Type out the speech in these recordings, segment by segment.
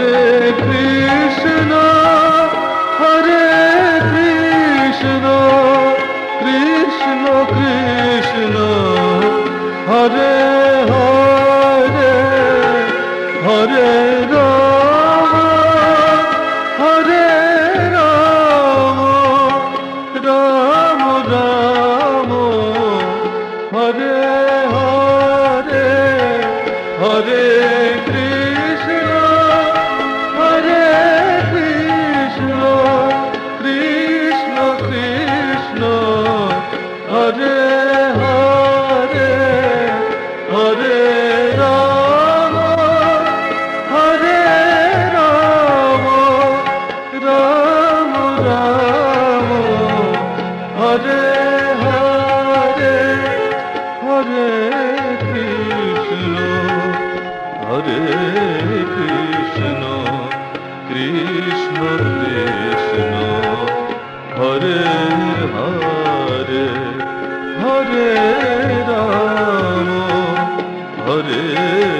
Hare Hare Hare Ram হরে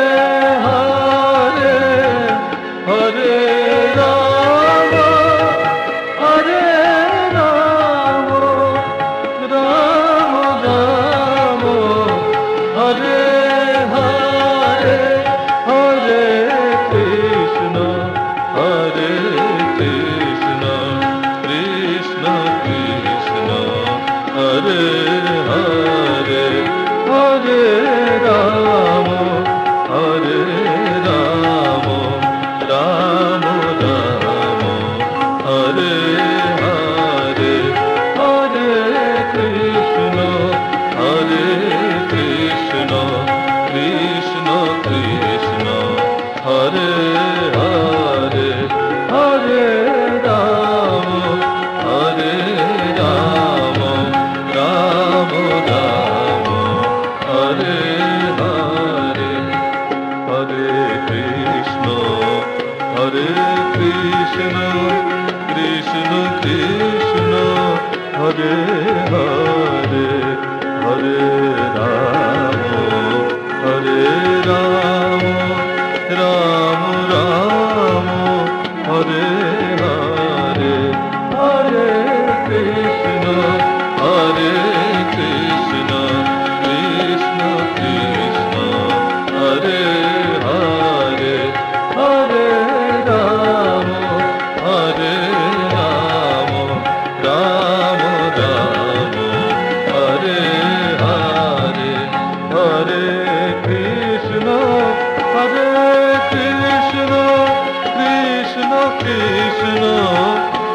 ਹਰੇ ਕ੍ਰਿਸ਼ਨ ਕ੍ਰਿਸ਼ਨ ਕ੍ਰਿਸ਼ਨ ਹਰੇ ਹਰੇ ਹਰੇ ਰਾਮ ਹਰੇ ਰਾਮ।